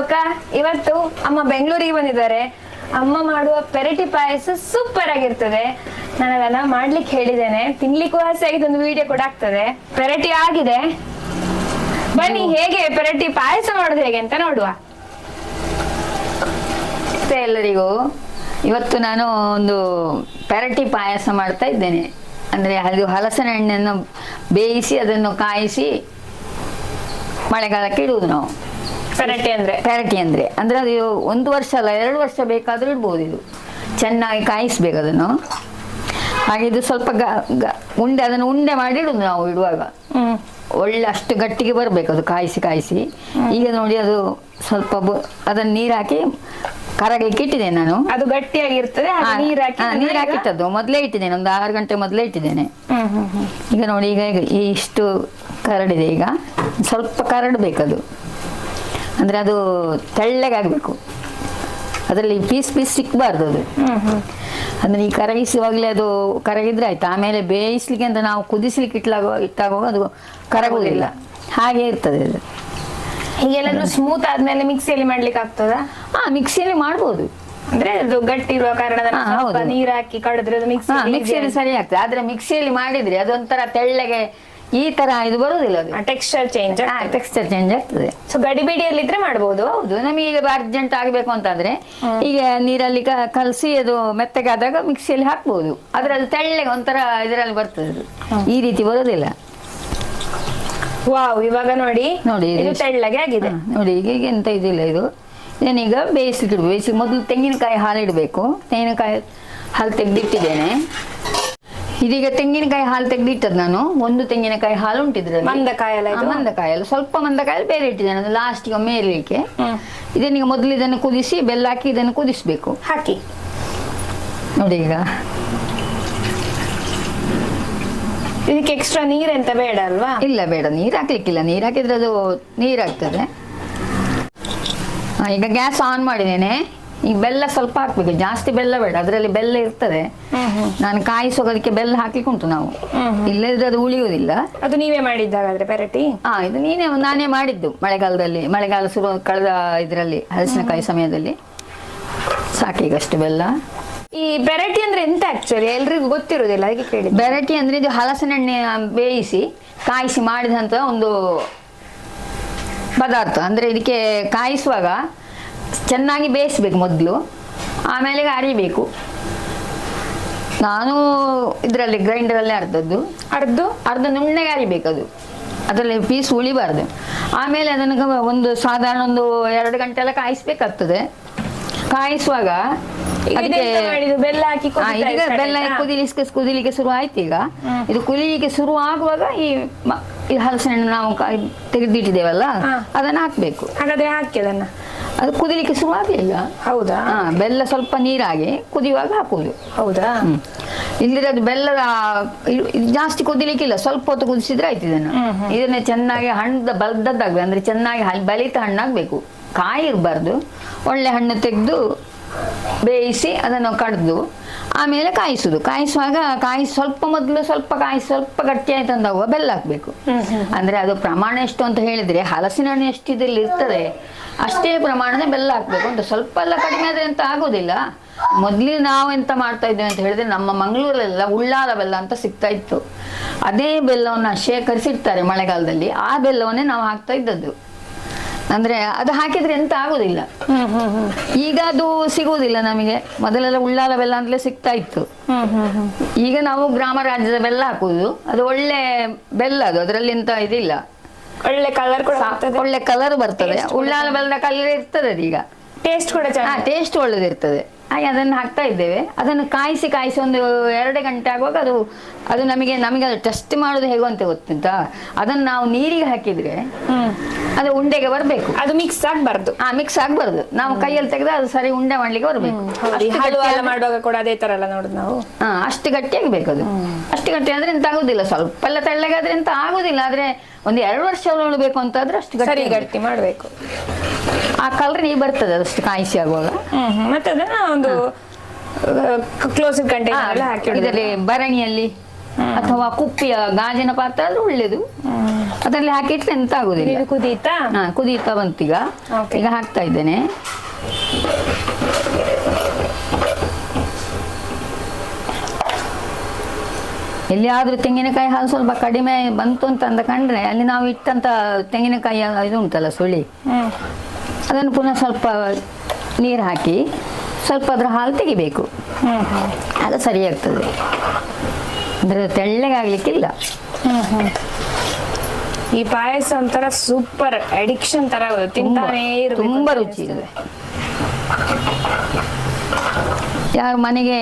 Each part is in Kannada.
ಅಕ್ಕ ಇವತ್ತು ಅಮ್ಮ ಬೆಂಗಳೂರಿಗೆ ಬಂದಿದ್ದಾರೆ. ಅಮ್ಮ ಮಾಡುವ ಪೆರಟಿ ಪಾಯಸ ಸೂಪರ್ ಆಗಿರ್ತದೆ. ನಾನು ಅದನ್ನ ಮಾಡ್ಲಿಕ್ಕೆ ಹೇಳಿದ್ದೇನೆ. ತಿನ್ಲಿಕ್ಕೂ ಆಸೆ ಆಗಿದೆ ಒಂದು ವಿಡಿಯೋ ಕೂಡ ಆಗ್ತದೆ. ಪೆರಟಿ ಆಗಿದೆ. ಬನ್ನಿ ಹೇಗೆ ಪೆರಟಿ ಪಾಯಸ ಮಾಡೋದು ಹೇಗೆ ಅಂತ ನೋಡುವ. ಎಲ್ಲರಿಗೂ ಇವತ್ತು ನಾನು ಒಂದು ಪೆರಟಿ ಪಾಯಸ ಮಾಡ್ತಾ ಇದ್ದೇನೆ. ಅಂದ್ರೆ ಅದು ಹಲಸಿನ ಹಣ್ಣನ್ನು ಬೇಯಿಸಿ ಅದನ್ನು ಕಾಯಿಸಿ ಮಳೆಗಾಲಕ್ಕೆ ಇಡುವುದು ನಾವು. ಪೆರಟಿ ಅಂದ್ರೆ? ಅಂದ್ರೆ ಅಂದರೆ. ಅಂದರೆ ಅದು ಒಂದು ವರ್ಷ ಅಲ್ಲ ಎರಡು ವರ್ಷ ಬೇಕಾದರೂ ಇಡ್ಬೋದು ಇದು. ಚೆನ್ನಾಗಿ ಕಾಯಿಸ್ಬೇಕು ಅದನ್ನು. ಹಾಗೆ ಇದು ಸ್ವಲ್ಪ ಗ ಗ- ಉಂಡೆ ಅದನ್ನು ಉಂಡೆ ಮಾಡಿ ಇಡುದು ನಾವು ಇಡುವಾಗ. ಒಳ್ಳೆ ಅಷ್ಟು ಗಟ್ಟಿಗೆ ಬರಬೇಕು ಅದು ಕಾಯಿಸಿ ಕಾಯಿಸಿ. ಈಗ ನೋಡಿ ಅದು ಸ್ವಲ್ಪ ಅದನ್ನ ನೀರ್ ಹಾಕಿ ಕರಗಲಿಕ್ಕೆ ಇಟ್ಟಿದೆ ನಾನು. ಅದು ಗಟ್ಟಿಯಾಗಿರ್ತದೆ ಅದು ಹಾ, ನೀರ್ ಹಾಕಿ ಹಾ, ಅದನ್ನ ನೀರ್ ಈಗ- ಹಾಕಿಟ್ಟದ್ದು ಮೊದಲೇ ಇಟ್ಟಿದ್ದೇನೆ ಒಂದು ಆರು ಗಂಟೆ ಮೊದಲೇ ಇಟ್ಟಿದ್ದೇನೆ. ಹ್ಮ್ ಹ್ಮ್ ಹ್ಮ್. ಈಗ ನೋಡಿ ಈಗ ಈಗ ಇಷ್ಟು ಕರಡಿದೆ ಈಗ. ಸ್ವಲ್ಪ ಕರಡಬೇಕದು. ಅಂದರೆ ಅದು ತೆಳ್ಳಗಾಗಬೇಕು ಅದರಲ್ಲಿ ಪೀಸ್ ಪೀಸ್ ಸಿಕ್ಕಬಾರ್ದು ಅದು. ಅಂದರೆ ಈ ಕರಗಿಸುವಾಗಲೇ ಅದು ಕರಗಿದ್ರೆ ಆಯ್ತು? ಆಮೇಲೆ ಬೇಯಿಸ್ಲಿಕ್ಕೆ ಅಂತ ನಾವು ಕುದಿಸ್ಲಿಕ್ಕೆ ಇಟ್ಲಾಗ ಇಟ್ಟಾಗುವಾಗ ಅದು ಕರಗೋದಿಲ್ಲ ಹಾಗೆ ಇರ್ತದೆ ಅದು. ಹೀಗೆಲ್ಲಾದ್ರೂ ಸ್ಮೂತ್ ಆದ್ಮೇಲೆ ಮಿಕ್ಸಿಯಲ್ಲಿ ಮಾಡ್ಲಿಕ್ಕೆ ಆಗ್ತದಾ? ಹಾ ಮಿಕ್ಸಿಯಲ್ಲಿ ಮಾಡ್ಬೋದು. ಅಂದ್ರೆ ಅದು ಗಟ್ಟಿ ಇರುವ ಕಾರಣ ನೀರು ಹಾಕಿ ಕಡಿದ್ರೆ ಮಿಕ್ಸಿಯಲ್ಲಿ ಸರಿ ಆಗ್ತದೆ ಆದ್ರೆ ಮಿಕ್ಸಿಯಲ್ಲಿ ಮಾಡಿದ್ರೆ ಅದೊಂಥರ ತೆಳ್ಳಗೆ ಈ ತರ ಇದು ಬರುದಿಲ್ಲ ಅದು. ಟೆಕ್ಸ್ಚರ್ ಚೇಂಜ್ ಟೆಕ್ಸ್ಚರ್ ಚೇಂಜ್ ಆಗ್ತದೆ. ಸೊ ಗಡಿಬಿಡಿಯಲ್ಲಿ ಇದ್ರೆ ಮಾಡಬಹುದು ಹೌದು ನಮಗೆ ಈಗ ಅರ್ಜೆಂಟ್ ಆಗಬೇಕು ಅಂತಂದ್ರೆ ಈಗ ನೀರಲ್ಲಿ ಕಲಸಿ ಅದು ಮೆತ್ತಗೆ ಆದಾಗ ಮಿಕ್ಸಿಯಲ್ಲಿ ಹಾಕ್ಬಹುದು ಆದ್ರೆ ಅದು ತೆಳ್ಳಗೆ ಒಂಥರ ಇದರಲ್ಲಿ ಬರ್ತದೆ ಈ ರೀತಿ ಬರೋದಿಲ್ಲ. ವಾವ್ ಇವಾಗ ನೋಡಿ. ನೋಡಿ ಇದು ಇದು ತೆಳ್ಳಗೆ ಆಗಿದೆ. ನೋಡಿ ಈಗ ಈಗ ಎಂತ ಇದಿಲ್ಲ ಇದು. ನಾನೀಗ ಬೇಯಿಸ್ಲಿಕ್ಕೆ ಇಡ್ಬೇಕು. ಬೇಯಿಸಿ ಮೊದಲು ತೆಂಗಿನಕಾಯಿ ಹಾಲು ಇಡಬೇಕು ತೆಂಗಿನಕಾಯಿ ಹಾಲು ತೆಗೆದಿಟ್ಟಿದ್ದೇನೆ. ಇದೀಗ ತೆಂಗಿನಕಾಯಿ ಹಾಲು ತೆಗೆದಿಟ್ಟದ್ ನಾನು. ಒಂದು ತೆಂಗಿನಕಾಯಿ ಹಾಲು ಉಂಟಿದ್ರೆ ಮಂದಕಾಯಿ ಅಲ್ಲ ಇದು? ಮಂದಕಾಯಿ ಅಲ್ಲ ಸ್ವಲ್ಪ ಮಂದಕಾಯಿ ಬೇರೆ ಇಟ್ಟಿದ್ದೇನೆ. ಅದು ಲಾಸ್ಟಿಗೆ ಮೇಲಿಕ್ಕೆ ಹ್ಮ್. ಇದನ್ನೀಗ ಮೊದಲು ಇದನ್ನು ಕುದಿಸಿ ಬೆಲ್ಲ ಹಾಕಿ ಇದನ್ನು ಕುದಿಸ್ಬೇಕು. ಹಾಕಿ. ನೋಡಿ ಈಗ. ಇದಕ್ಕೆ ಎಕ್ಸ್ಟ್ರಾ ನೀರೆಂತ ಎಂತ ಬೇಡ ಅಲ್ವಾ? ಇಲ್ಲ ಬೇಡ. ನೀರು ಹಾಕ್ಲಿಕ್ಕಿಲ್ಲ. ನೀರು ಹಾಕಿದ್ರೆ ಅದು ನೀರಾಗ್ತದೆ ಹಾ, ಈಗ ಗ್ಯಾಸ್ ಆನ್ ಮಾಡಿದ್ದೇನೆ. ಈಗ ಬೆಲ್ಲ ಸ್ವಲ್ಪ ಹಾಕ್ಬೇಕು. ಜಾಸ್ತಿ ಬೆಲ್ಲ ಬೇಡ. ಅದರಲ್ಲಿ ಬೆಲ್ಲ ಇರ್ತದೆ. ನಾನು ಕಾಯಿ ಕಾಯಿಸೋದಕ್ಕೆ ಬೆಲ್ಲ ಹಾಕ್ಲಿಕ್ಕೆ ಉಂಟು ನಾವು ಇಲ್ಲದ್ರೆ ಅದು ಉಳಿಯುವುದಿಲ್ಲ. ಅದು ನೀವೇ ಮಾಡಿದ್ದಾಗಾದ್ರೆ ಪೆರಟಿ? ಹಾ ಇದು ನೀನೇ ನಾನೇ ಮಾಡಿದ್ದು ಮಳೆಗಾಲದಲ್ಲಿ. ಮಳೆಗಾಲ ಶುರು ಕಳೆದ ಇದರಲ್ಲಿ ಹಲಸಿನಕಾಯಿ ಸಮಯದಲ್ಲಿ. ಸಾಕೀಗಷ್ಟು ಬೆಲ್ಲ. ಈ ಬೆರಟಿ ಅಂದ್ರೆ ಎಂತ ಆಕ್ಚುಲಿ ಎಲ್ರಿಗೂ ಗೊತ್ತಿರೋದಿಲ್ಲ ಅದಕ್ಕೆ ಕೇಳಿ ಬೆರಟಿ ಅಂದ್ರೆ ಇದು ಹಲಸಿನಣ್ಣೆ ಬೇಯಿಸಿ ಕಾಯಿಸಿ ಮಾಡಿದಂತ ಒಂದು ಪದಾರ್ಥ. ಅಂದ್ರೆ ಇದಕ್ಕೆ ಕಾಯಿಸುವಾಗ ಚೆನ್ನಾಗಿ ಬೇಯಿಸ್ಬೇಕು ಮೊದಲು. ಆಮೇಲೆ ಅರಿಬೇಕು. ನಾನು ಇದರಲ್ಲಿ ಗ್ರೈಂಡರಲ್ಲೇ ಅರ್ಧದ್ದು ಅರ್ದು? ಅರ್ಧ ನುಣ್ಣಗೆ ಅರಿಬೇಕು ಅದು. ಅದರಲ್ಲಿ ಪೀಸ್ ಉಳಿಬಾರ್ದು. ಆಮೇಲೆ ಅದನ್ನು ಒಂದು ಸಾಧಾರಣ ಒಂದು ಎರಡು ಗಂಟೆ ಎಲ್ಲ ಕಾಯಿಸ್ಬೇಕಾಗ್ತದೆ. ಕಾಯಿಸುವಾಗ ಬೆಲ್ಲ ಹಾಕಿ ಬೆಲ್ಲ? ಕುದಿಲಿಕ್ಕೆ ಕುದಿಲಿಕ್ಕೆ ಶುರು ಆಯ್ತು ಈಗ. ಇದು ಕುದಿಲಿಕ್ಕೆ ಶುರು ಆಗುವಾಗ ಈ ಹಲಸಿನ ಹಣ್ಣು ನಾವು ತೆಗೆದಿಟ್ಟಿದ್ದೇವಲ್ಲ ಅದನ್ನ ಹಾಕ್ಬೇಕು. ಹಾಗಾದ್ರೆ ಹಾಕಿ ಅದನ್ನ. ಅದು ಕುದಿಲಿಕ್ಕೆ ಶುರು ಆಗಲಿಲ್ಲ ಹೌದಾ? ಹಾ ಬೆಲ್ಲ ಸ್ವಲ್ಪ ನೀರಾಗಿ ಕುದಿಯುವಾಗ ಹಾಕುವುದು. ಹೌದಾ. ಇಲ್ಲದ್ರೆ ಅದು ಬೆಲ್ಲದ ಇದು ಜಾಸ್ತಿ ಕುದಿಲಿಕ್ಕಿಲ್ಲ ಸ್ವಲ್ಪ ಹೊತ್ತು ಕುದಿಸಿದ್ರೆ ಆಯ್ತು ಇದನ್ನು. ಇದನ್ನ ಚೆನ್ನಾಗಿ ಹಣ್ಣು ಬಲ್ದದ್ದಾಗ್ಬೇಕು. ಅಂದ್ರೆ ಚೆನ್ನಾಗಿ ಬಲಿತ ಹಣ್ಣಾಗಬೇಕು. ಕಾಯಿ ಇರಬಾರ್ದು. ಒಳ್ಳೆ ಹಣ್ಣು ತೆಗೆದು ಬೇಯಿಸಿ ಅದನ್ನು ಕಡ್ದು ಆಮೇಲೆ ಕಾಯಿಸುದು. ಕಾಯಿಸುವಾಗ ಕಾಯಿ ಸ್ವಲ್ಪ ಮೊದಲು ಸ್ವಲ್ಪ ಕಾಯಿ ಸ್ವಲ್ಪ ಗಟ್ಟಿ ಆಯ್ತು ಅಂದಾಗ ಬೆಲ್ಲ ಹಾಕ್ಬೇಕು. ಅಂದ್ರೆ ಅದು ಪ್ರಮಾಣ ಎಷ್ಟು ಅಂತ ಹೇಳಿದ್ರೆ ಹಲಸಿನ ಹಣ್ಣು ಎಷ್ಟು ಇದ್ರಲ್ಲಿ ಇರ್ತದೆ ಅಷ್ಟೇ ಪ್ರಮಾಣದ ಬೆಲ್ಲ ಹಾಕ್ಬೇಕು. ಅಂತ ಸ್ವಲ್ಪ ಎಲ್ಲ ಕಡಿಮೆ ಆದ್ರೆ ಅಂತ ಆಗೋದಿಲ್ಲ. ಮೊದ್ಲು ನಾವು ಎಂತ ಮಾಡ್ತಾ ಇದ್ದೇವೆ ಅಂತ ಹೇಳಿದ್ರೆ ನಮ್ಮ ಮಂಗಳೂರಲ್ಲೆಲ್ಲ ಉಳ್ಳಾಲ ಬೆಲ್ಲ ಅಂತ ಸಿಗ್ತಾ ಇತ್ತು. ಅದೇ ಬೆಲ್ಲವನ್ನ ಶೇಖರಿಸಿಡ್ತಾರೆ ಮಳೆಗಾಲದಲ್ಲಿ. ಆ ಬೆಲ್ಲವನ್ನೇ ನಾವು ಹಾಕ್ತಾ ಇದ್ದದ್ದು. ಅಂದ್ರೆ ಅದು ಹಾಕಿದ್ರೆ ಎಂತ ಆಗುದಿಲ್ಲ. ಈಗ ಅದು ಸಿಗುವುದಿಲ್ಲ ನಮಗೆ. ಮೊದಲೆಲ್ಲ ಉಳ್ಳಾಲ ಬೆಲ್ಲ ಅಂತಲೇ ಸಿಗ್ತಾ ಇತ್ತು. ಈಗ ನಾವು ಗ್ರಾಮ ರಾಜ್ಯದ ಬೆಲ್ಲ ಹಾಕುದು. ಅದು ಒಳ್ಳೆ ಬೆಲ್ಲ ಅದು ಅದರಲ್ಲಿ ಎಂತ ಇದಿಲ್ಲ. ಒಳ್ಳೆ ಕಲರ್ ಕೂಡ ಒಳ್ಳೆ ಕಲರ್ ಬರ್ತದೆ. ಉಳ್ಳಾಲ ಬೆಲ್ಲದ ಕಲರ್ ಇರ್ತದೆ ಅದೀಗ ಟೇಸ್ಟ್ ಕೂಡ ಟೇಸ್ಟ್ ಒಳ್ಳೇದಿರ್ತದೆ. ಅದನ್ನು ಹಾಕ್ತಾ ಇದ್ದೇವೆ. ಅದನ್ನು ಕಾಯಿಸಿ ಕಾಯಿಸಿ ಒಂದು ಎರಡು ಗಂಟೆ ಆಗುವಾಗ ಅದು ಅದು ನಮಗೆ ನಮಗೆ ಅದು ಟೆಸ್ಟ್ ಮಾಡೋದು ಹೇಗೋ ಅಂತ ಗೊತ್ತುಂಟಾ. ಅದನ್ನು ನಾವು ನೀರಿಗೆ ಹಾಕಿದ್ರೆ ಅದು ಉಂಡೆಗೆ ಬರಬೇಕು. ಅದು ಮಿಕ್ಸ್ ಆಗಬಾರ್ದು. ಹಾ ಮಿಕ್ಸ್ ಆಗಬಾರ್ದು. ನಾವು ಕೈಯಲ್ಲಿ ತೆಗೆದ್ರೆ ಅದು ಸರಿ ಉಂಡೆ ಮಾಡ್ಲಿಕ್ಕೆ ಬರಬೇಕು. ಮಾಡುವಾಗ ಕೂಡ ಅದೇ ತರ ಎಲ್ಲ ನೋಡುದು ನಾವು? ಹಾ ಅಷ್ಟು ಗಟ್ಟಿಯಾಗಿ ಬೇಕು ಅದು ಅಷ್ಟು ಗಟ್ಟಿ ಅಂದ್ರೆ ಎಂತ ಆಗುದಿಲ್ಲ. ಸ್ವಲ್ಪ ಎಲ್ಲ ತೆಳ್ಳಗಾದ್ರೆ ಎಂತ ಆಗುದಿಲ್ಲ. ಆದ್ರೆ ಒಂದು ಎರಡು ವರ್ಷ ಉಳ್ಬೇಕು ಅಂತ ಆದ್ರೆ ಅಷ್ಟು ಗಟ್ಟಿ ಗಟ್ಟಿ ಮಾಡ್ಬೇಕು. ಆ ಕಲರ್ ನೀ ಬರ್ತದೆ ಅದಷ್ಟು ಕಾಯಿಸಿ ಆಗುವಾಗ. ಮತ್ತೆ ಅದನ್ನ ಒಂದು ಕ್ಲೋಸ್ ಕಂಟೈನರ್ ಹಾಕಿ ಇದರಲ್ಲಿ ಭರಣಿಯಲ್ಲಿ ಅಥವಾ ಕುಪ್ಪಿಯ ಗಾಜಿನ ಪಾತ್ರ ಆದ್ರೆ ಒಳ್ಳೇದು. ಅದರಲ್ಲಿ ಹಾಕಿಟ್ರೆ ಎಂತ ಆಗುದಿಲ್ಲ. ಕುದೀತಾ? ಹಾ ಕುದೀತಾ ಬಂತೀಗ. ಈಗ ಹಾಕ್ತಾ ಇದ್ದೇನೆ. ಎಲ್ಲಿಯಾದ್ರೂ ತೆಂಗಿನಕಾಯಿ ಹಾಲು ಸ್ವಲ್ಪ ಕಡಿಮೆ ಬಂತು ಅಂತ ಕಂಡ್ರೆ ಅಲ್ಲಿ ನಾವು ಇಟ್ಟಂತ ತೆಂಗಿನಕಾಯಿ ಇದು ಉಂಟಲ್ಲ ಸುಳಿ. ಅದನ್ನು ಪುನಃ ಸ್ವಲ್ಪ ನೀರು ಹಾಕಿ ಸ್ವಲ್ಪ ಅದ್ರ ಹಾಲು ತೆಗಿಬೇಕು. ಆಗ ಸರಿಯಾಗ್ತದೆ ಅಂದರೆ ತೆಳ್ಳಗಾಗ್ಲಿಕ್ಕಿಲ್ಲ. ಈ ಪಾಯಸ ಒಂಥರ ಸೂಪರ್ ಅಡಿಕ್ಷನ್ ತರ ತಿಂತಾನೇ ತುಂಬಾ ರುಚಿ ಇದೆ. ಯಾರು ಮನೆಗೆ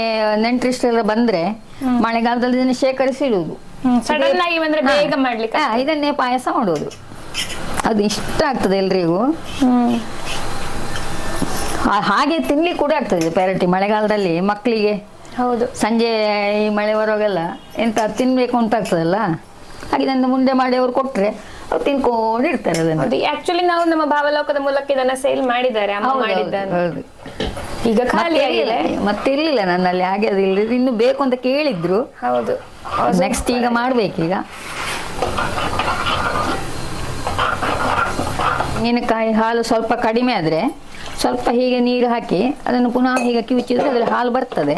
ನೆಂಟರಿಷ್ಟೆಲ್ಲ ಬಂದ್ರೆ ಮಳೆಗಾಲದಲ್ಲಿ ಇದನ್ನು ಶೇಖರಿಸಿ ಇಡುವುದು. ಸಡನ್ ಆಗಿ ಬಂದ್ರೆ ಬೇಗ ಮಾಡ್ಲಿಕ್ಕೆ ಹಾ, ಇದನ್ನೇ ಪಾಯಸ ಮಾಡೋದು. ಅದು ಇಷ್ಟ ಆಗ್ತದೆ ಎಲ್ರಿಗೂ. ಹಾಗೆ ತಿನ್ಲಿಕ್ಕೆ ಕೂಡ ಆಗ್ತದೆ ಪ್ಯಾರಟಿ ಮಳೆಗಾಲದಲ್ಲಿ ಮಕ್ಕಳಿಗೆ. ಹೌದು. ಸಂಜೆ ಈ ಮಳೆ ಬರುವಾಗೆಲ್ಲ ಎಂತ ತಿನ್ಬೇಕು ಅಂತ ಆಗ್ತದಲ್ಲ? ಹಾಗೆ ಇದನ್ನು ಮುಂದೆ ಮಾಡಿ ಅವ್ರು ಕೊಟ್ರೆ ಅವ್ರು ತಿನ್ಕೊಂಡು ಇರ್ತಾರೆ ಅದನ್ನು. ಹೌದು ಆಕ್ಚುಲಿ ನಾವು ನಮ್ಮ ಭಾವಲೋಕದ ಮೂಲಕ ಇದನ್ನ ಸೇಲ್ ಮಾಡಿದ್ದಾರೆ ಅಮ್ಮ ಮಾಡಿದ್ದಾರೆ ಹೌದು. ಈಗ ಖಾಲಿ ಆಗಿಲ್ಲ ಮತ್ತೆ ಇರ್ಲಿಲ್ಲ ನನ್ನಲ್ಲಿ ಹಾಗೆ ಅದು ಇನ್ನು ಬೇಕು ಅಂತ ಕೇಳಿದ್ರು. ಹೌದು. ನೆಕ್ಸ್ಟ್ ಈಗ ಮಾಡ್ಬೇಕೀಗ. ಮೀನಕಾಯಿ ಹಾಲು ಸ್ವಲ್ಪ ಕಡಿಮೆ ಆದರೆ ಸ್ವಲ್ಪ ಹೀಗೆ ನೀರು ಹಾಕಿ ಅದನ್ನು ಪುನಃ ಹೀಗೆ ಕಿವಿಚಿದ್ರೆ ಅದರಲ್ಲಿ ಹಾಲು ಬರ್ತದೆ.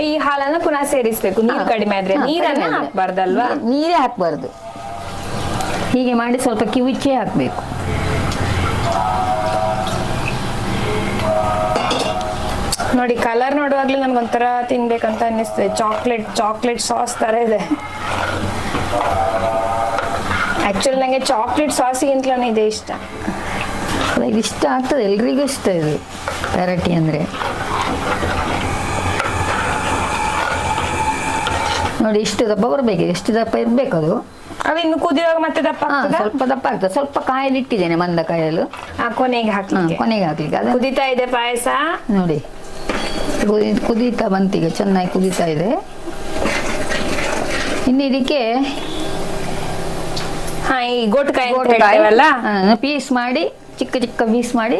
ಈ ಹಾಲನ್ನ ಪುನಃ ಸೇರಿಸ್ಬೇಕು. ನೀರು ಕಡಿಮೆ ಆದ್ರೆ ನೀರನ್ನ ಹಾಕ್ಬಾರ್ದಲ್ವಾ? ನೀರೇ ಹಾಕ್ಬಾರ್ದು. ಹೀಗೆ ಮಾಡಿ ಸ್ವಲ್ಪ ಕಿವಿಚ್ಚೆ ಹಾಕಬೇಕು. ನೋಡಿ ಕಲರ್ ನೋಡುವಾಗ್ಲೂ ನನ್ಗೊಂಥರ ತಿನ್ಬೇಕಂತ ಅನ್ನಿಸ್ತದೆ. ಚಾಕ್ಲೇಟ್ ಚಾಕ್ಲೇಟ್ ಸಾಸ್ ತರ ಇದೆ. ಆಕ್ಚುಲಿ ನಂಗೆ ಚಾಕ್ಲೇಟ್ ಸಾಸಿಗಿಂತಲೂ ಇದೆ ಇಷ್ಟ. ಇಷ್ಟ ಆಗ್ತದೆ. ಎಲ್ರಿಗೂ ಇಷ್ಟ ಇದು. ವೆರೈಟಿ ಅಂದರೆ. ನೋಡಿ ಇಷ್ಟು ದಪ್ಪ ಬರಬೇಕು ಎಷ್ಟು ದಪ್ಪ ಇರಬೇಕು ಅದು? ಅದು ಇನ್ನು ಕುದಿಯುವಾಗ ಮತ್ತೆ ದಪ್ಪ ಹಾ, ಆಗ್ತದಾ? ಸ್ವಲ್ಪ ದಪ್ಪ ಆಗ್ತದೆ. ಸ್ವಲ್ಪ ಕಾಯಲ್ಲಿ ಇಟ್ಟಿದ್ದೇನೆ ಮಂದ ಕಾಯಲು. ಆ ಕೊನೆಗೆ ಹಾಕಿ ಹಾಕ್ಲಿಕ್ಕೆ ಕೊನೆಗೆ ಹಾಕ್ಲಿಕ್ಕೆ. ಅದು ಕುದಿತಾ ಇದೆ ಪಾಯಸ? ನೋಡಿ. ಕುದಿ ಕುದೀತಾ ಬಂತಿಗೆ ಚೆನ್ನಾಗಿ ಕುದೀತಾ ಇದೆ. ಇನ್ನು ಇದಕ್ಕೆ ಹಾ ಈ ಗೋಟಕಾಯಿ ಅಂತ ಹೇಳ್ತೇವಲ್ಲ? ಪೀಸ್ ಮಾಡಿ ಚಿಕ್ಕ ಚಿಕ್ಕ ಪೀಸ್ ಮಾಡಿ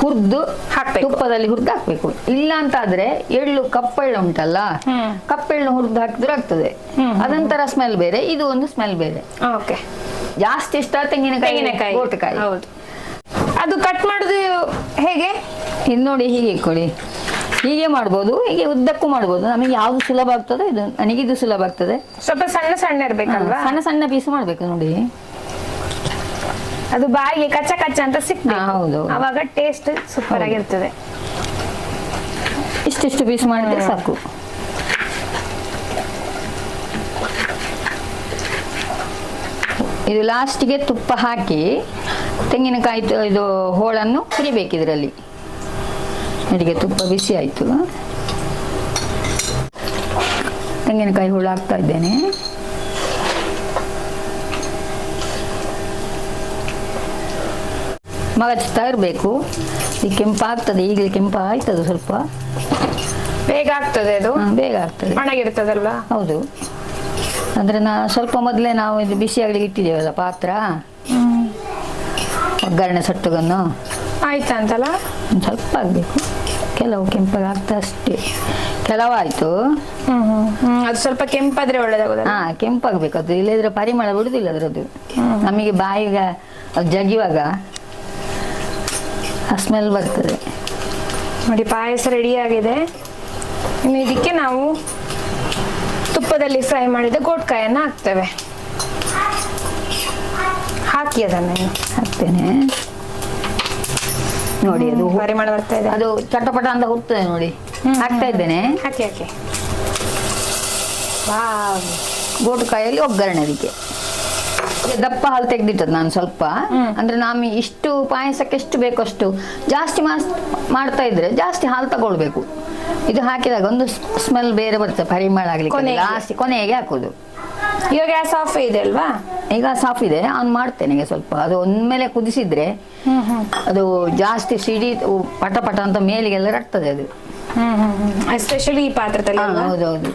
ಹುರಿದು ಹಾಕ್ಬೇಕು. ತುಪ್ಪದಲ್ಲಿ ಹುರ್ದು ಹಾಕ್ಬೇಕು. ಇಲ್ಲ ಅಂತ ಆದ್ರೆ ಎಳ್ಳು ಕಪ್ಪೆಳ್ಳು ಉಂಟಲ್ಲ. ಕಪ್ಪೆಳ್ಳು ಹುರ್ದು ಹಾಕಿದ್ರೆ ಆಗ್ತದೆ. ಅದೊಂಥರ ಸ್ಮೆಲ್ ಬೇರೆ ಇದು ಒಂದು ಸ್ಮೆಲ್ ಬೇರೆ. ಓಕೆ. ಜಾಸ್ತಿ ಇಷ್ಟ ತೆಂಗಿನಕಾಯಿ ಗೋಟಕಾಯಿ. ಹೌದು. ಅದು ಕಟ್ ಮಾಡುದು ಹೇಗೆ? ಇದು ನೋಡಿ ಹೀಗೆ ಕೊಡಿ ಹೀಗೆ ಮಾಡ್ಬೋದು ಹೀಗೆ ಉದ್ದಕ್ಕೂ ಮಾಡ್ಬೋದು. ನಮಗೆ ಯಾವ್ದು ಸುಲಭ ಆಗ್ತದೆ ಇದು ನನಗಿದು ಸುಲಭ ಆಗ್ತದೆ. ಸ್ವಲ್ಪ ಸಣ್ಣ ಸಣ್ಣ ಇರ್ಬೇಕಲ್ವಾ? ಸಣ್ಣ ಸಣ್ಣ ಪೀಸ್ ಮಾಡ್ಬೇಕು ನೋಡಿ. ಅದು ಬಾಯಿಗೆ ಕಚ್ಚ ಕಚ್ಚ ಅಂತ ಸಿಕ್ಬೇಕು. ಹೌದು. ಅವಾಗ ಟೇಸ್ಟ್ ಸೂಪರ್ ಆಗಿರ್ತದೆ. ಇಷ್ಟಿಷ್ಟು ಪೀಸ್ ಮಾಡಿದ್ರೆ ಸಾಕು. ಇದು ಲಾಸ್ಟಿಗೆ ತುಪ್ಪ ಹಾಕಿ ತೆಂಗಿನಕಾಯಿ ಇದು ಹೋಳನ್ನು ಹುರಿಬೇಕು ಇದರಲ್ಲಿ. ಅಡಿಗೆ ತುಪ್ಪ ಬಿಸಿ ಆಯಿತು. ತೆಂಗಿನಕಾಯಿ ಹುಳು ಹಾಕ್ತಾ ಇದ್ದೇನೆ. ಮಗಚ್ತಾ ಇರಬೇಕು ಈ ಕೆಂಪಾಗ್ತದೆ ಈಗಲೇ ಕೆಂಪ ಆಯ್ತದೆ ಸ್ವಲ್ಪ. ಬೇಗ ಆಗ್ತದೆ ಅದು? ಹಾ, ಬೇಗ ಆಗ್ತದೆ. ಒಣಗಿರ್ತದಲ್ಲ ಹೌದು. ಅಂದ್ರೆ ನಾ ಸ್ವಲ್ಪ ಮೊದಲೇ ನಾವು ಇದು ಬಿಸಿ ಆಗ್ಲಿಕ್ಕೆ ಇಟ್ಟಿದ್ದೇವಲ್ಲ ಪಾತ್ರ? ಒಗ್ಗರಣೆ ಸೊಟ್ಟುಗನ್ನು. ಆಯ್ತಾ ಅಂತಲ್ಲ? ಒಂದ್ ಸ್ವಲ್ಪ ಆಗಬೇಕು. ಕೆಲವು ಕೆಂಪಾಗಿ ಆಗ್ತಾ ಅಷ್ಟೇ. ಕೆಲವಾಯ್ತು. ಹ್ಮ್ ಹ್ಮ್ ಹ್ಮ್. ಅದು ಸ್ವಲ್ಪ ಕೆಂಪಾದ್ರೆ ಒಳ್ಳೇದಾಗೋದಲ್ಲ? ಹಾ ಕೆಂಪಾಗಬೇಕು. ಅದು ಇಲ್ಲದ್ರೆ ಪರಿಮಳ ಬಿಡುದಿಲ್ಲ ಅದರದ್ದು. ನಮಗೆ ಬಾಯಿಗೆ ಅದು ಜಗಿಯುವಾಗ ಆ ಸ್ಮೆಲ್ ಬರ್ತದೆ. ನೋಡಿ ಪಾಯಸ ರೆಡಿ ಆಗಿದೆ. ಇನ್ನು ಇದಕ್ಕೆ ನಾವು ತುಪ್ಪದಲ್ಲಿ ಫ್ರೈ ಮಾಡಿದ ಗೋಟ್ಕಾಯನ್ನ ಹಾಕ್ತೇವೆ. ಹಾಕಿ ಅದನ್ನ ಹಾಕ್ತೇನೆ. ನೋಡಿ ಅದು ಪರಿಮಳ ಬರ್ತಾ ಇದೆ. ಅದು ಚಟಪಟ ಅಂತ ಹೋಗ್ತದೆ ನೋಡಿ. ಹಾಕ್ತಾ ಇದ್ದೇನೆ. ಹಾಕಿ ಹಾಕಿ. ಗೋಟುಕಾಯಲ್ಲಿ ಒಗ್ಗರಣೆ ಅದಕ್ಕೆ ದಪ್ಪ ಹಾಲು ತೆಗೆದಿಟ್ಟದ್ದು ನಾನು ಸ್ವಲ್ಪ. ಅಂದ್ರೆ ನಾವು ಇಷ್ಟು ಪಾಯಸಕ್ಕೆ ಎಷ್ಟು ಬೇಕು ಅಷ್ಟು ಜಾಸ್ತಿ ಮಾಡ್ತಾ ಇದ್ರೆ ಜಾಸ್ತಿ ಹಾಲು ತಗೊಳ್ಬೇಕು. ಇದು ಹಾಕಿದಾಗ ಒಂದು ಸ್ಮೆಲ್ ಬೇರೆ ಬರ್ತದೆ ಪರಿಮಳ ಆಗ್ಲಿಕ್ಕೆ. ಜಾಸ್ತಿ ಕೊನೆಗೆ ಹಾಕುದು. ಇವಾಗ ಗ್ಯಾಸ್ ಆಫ್ ಇದೆ ಅಲ್ವಾ? ಈಗ ಸಾಫ್ ಇದೆ ಅವ್ನು ಮಾಡ್ತೇನೆ ಸ್ವಲ್ಪ. ಅದು ಒಂದ್ಮೇಲೆ ಕುದಿಸಿದ್ರೆ ಅದು ಜಾಸ್ತಿ ಸಿಡಿ ಪಟ ಪಟ ಅಂತ ಮೇಲಿಗೆಲ್ಲ ರಟ್ತದೆ ಅದು. ಎಸ್ಪೆಷಲಿ ಈ ಪಾತ್ರದಲ್ಲಿ? ಹೌದೌದು.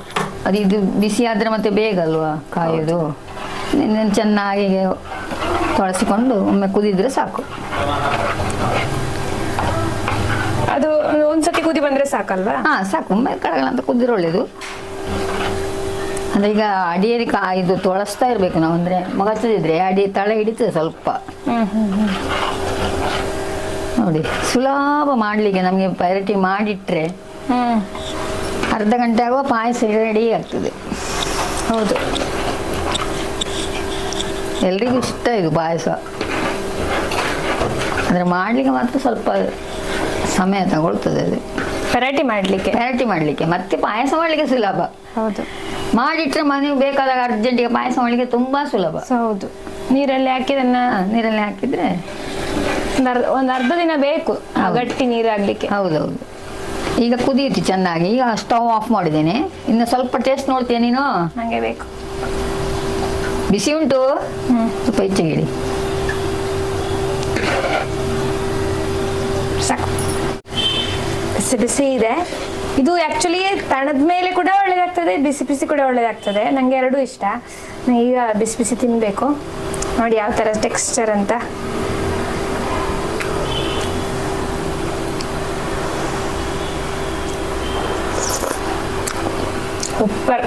ಅದು ಇದು ಬಿಸಿ ಆದ್ರೆ ಮತ್ತೆ ಬೇಗ ಅಲ್ವಾ ಕಾಯೋದು? ಇದನ್ನ ಚೆನ್ನಾಗಿ ತೊಳಸಿಕೊಂಡು ಒಮ್ಮೆ ಕುದಿದ್ರೆ ಸಾಕು. ಕುದಿ ಬಂದ್ರೆ ಸಾಕಲ್ವಾ? ಹಾ ಸಾಕು. ಒಮ್ಮೆ ಕಡಗಳಂತ ಅಂತ ಕುದ್ದಿರೋ ಒಳ್ಳೇದು. ಅಂದ್ರೆ ಈಗ ಅಡಿಯಲ್ಲಿ ಕಾ ಇದು ತೊಳಸ್ತಾ ಇರಬೇಕು ನಾವು. ಅಂದ್ರೆ ಮಗಚದಿದ್ರೆ ಅಡಿ ತಳ ಹಿಡಿತದೆ ಸ್ವಲ್ಪ. ನೋಡಿ ಸುಲಭ ಮಾಡಲಿಕ್ಕೆ ನಮಗೆ ಪೈರಟಿ ಮಾಡಿಟ್ರೆ ಹ್ಮ್. ಅರ್ಧ ಗಂಟೆ ಆಗುವ ಪಾಯಸ ರೆಡಿ ಆಗ್ತದೆ. ಹೌದು. ಎಲ್ರಿಗೂ ಇಷ್ಟ ಇದು ಪಾಯಸ. ಅಂದರೆ ಮಾಡಲಿಕ್ಕೆ ಮಾತ್ರ ಸ್ವಲ್ಪ ಸಮಯ ತಗೊಳ್ತದೆ ಅದು ವೆರೈಟಿ ಮಾಡ್ಲಿಕ್ಕೆ? ವೆರೈಟಿ ಮಾಡಲಿಕ್ಕೆ. ಮತ್ತೆ ಪಾಯಸ ಮಾಡಲಿಕ್ಕೆ ಸುಲಭ. ಹೌದು. ಮಾಡಿಟ್ರೆ ಮನೆಗೆ ಬೇಕಾದಾಗ ಅರ್ಜೆಂಟಿಗೆ ಪಾಯಸ ಮಾಡಲಿಕ್ಕೆ ತುಂಬ ಸುಲಭ. ಹೌದು. ನೀರಲ್ಲಿ ಹಾಕಿ ಅದನ್ನ ನೀರಲ್ಲಿ ಹಾಕಿದ್ರೆ ಒಂದ್ ಅರ್ಧ ಒಂದ್ ಅರ್ಧ ದಿನ ಬೇಕು. ಆ. ಗಟ್ಟಿ ನೀರಾಗ್ಲಿಕ್ಕೆ ಹೌದೌದು. ಈಗ ಕುದಿಯುತ್ತೆ ಚೆನ್ನಾಗಿ. ಈಗ ಸ್ಟವ್ ಆಫ್ ಮಾಡಿದ್ದೇನೆ. ಇನ್ನು ಸ್ವಲ್ಪ ಟೇಸ್ಟ್ ನೋಡ್ತೀಯ ನೀನು? ಹಂಗೆ ಬೇಕು. ಬಿಸಿ ಉಂಟು? ಸ್ವಲ್ಪ ಹೆಚ್ಚಿಗೆ ಹೇಳಿ ಸಾಕು. ಬಿಸಿ ಬಿಸಿ ಇದೆ. ಇದು ಆಕ್ಚುಲಿ ತಣದ ಮೇಲೆ ಕೂಡ ಒಳ್ಳೇದಾಗ್ತದೆ, ಬಿಸಿ ಬಿಸಿ ಕೂಡ ಒಳ್ಳೇದಾಗ್ತದೆ. ನಂಗೆ ಎರಡೂ ಇಷ್ಟ. ಈಗ ಬಿಸಿ ಬಿಸಿ ತಿನ್ಬೇಕು. ನೋಡಿ ಯಾವ ತರ ಟೆಕ್ಸ್ಚರ್ ಅಂತ. ಸೂಪರ್.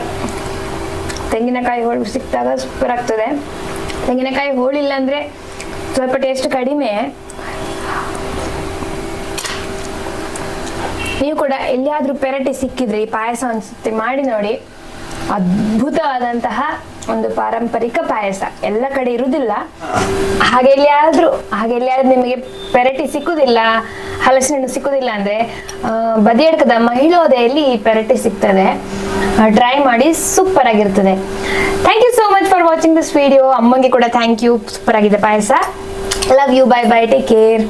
ತೆಂಗಿನಕಾಯಿ ಹೋಳು ಸಿಕ್ಕಿದಾಗ ಸೂಪರ್ ಆಗ್ತದೆ. ತೆಂಗಿನಕಾಯಿ ಹೋಳಿಲ್ಲ ಅಂದ್ರೆ ಸ್ವಲ್ಪ ಟೇಸ್ಟ್ ಕಡಿಮೆ. ನೀವು ಕೂಡ ಎಲ್ಲಿಯಾದ್ರೂ ಪೆರಟಿ ಸಿಕ್ಕಿದ್ರೆ ಈ ಪಾಯಸ ಅನ್ಸುತ್ತೆ ಮಾಡಿ ನೋಡಿ. ಅದ್ಭುತವಾದಂತಹ ಒಂದು ಪಾರಂಪರಿಕ ಪಾಯಸ. ಎಲ್ಲ ಕಡೆ ಇರುವುದಿಲ್ಲ. ಹಾಗೆ ಎಲ್ಲಿಯಾದ್ರೂ ಹಾಗೆ ಎಲ್ಲಿಯಾದ್ರೂ ನಿಮಗೆ ಪೆರಟಿ ಸಿಕ್ಕುದಿಲ್ಲ ಹಲಸಿನ ಹಣ್ಣು ಸಿಕ್ಕುದಿಲ್ಲ ಅಂದ್ರೆ ಬದಿಯಡ್ಕದ ಮಹಿಳೋದೆಯಲ್ಲಿ ಈ ಪೆರಟಿ ಸಿಗ್ತದೆ. ಟ್ರೈ ಮಾಡಿ ಸೂಪರ್ ಆಗಿರ್ತದೆ. Thank you so much for watching this video ಅಮ್ಮಂಗೆ ಕೂಡ ಥ್ಯಾಂಕ್ ಯು ಸೂಪರ್ ಆಗಿದೆ ಪಾಯಸ. Love you bye bye take care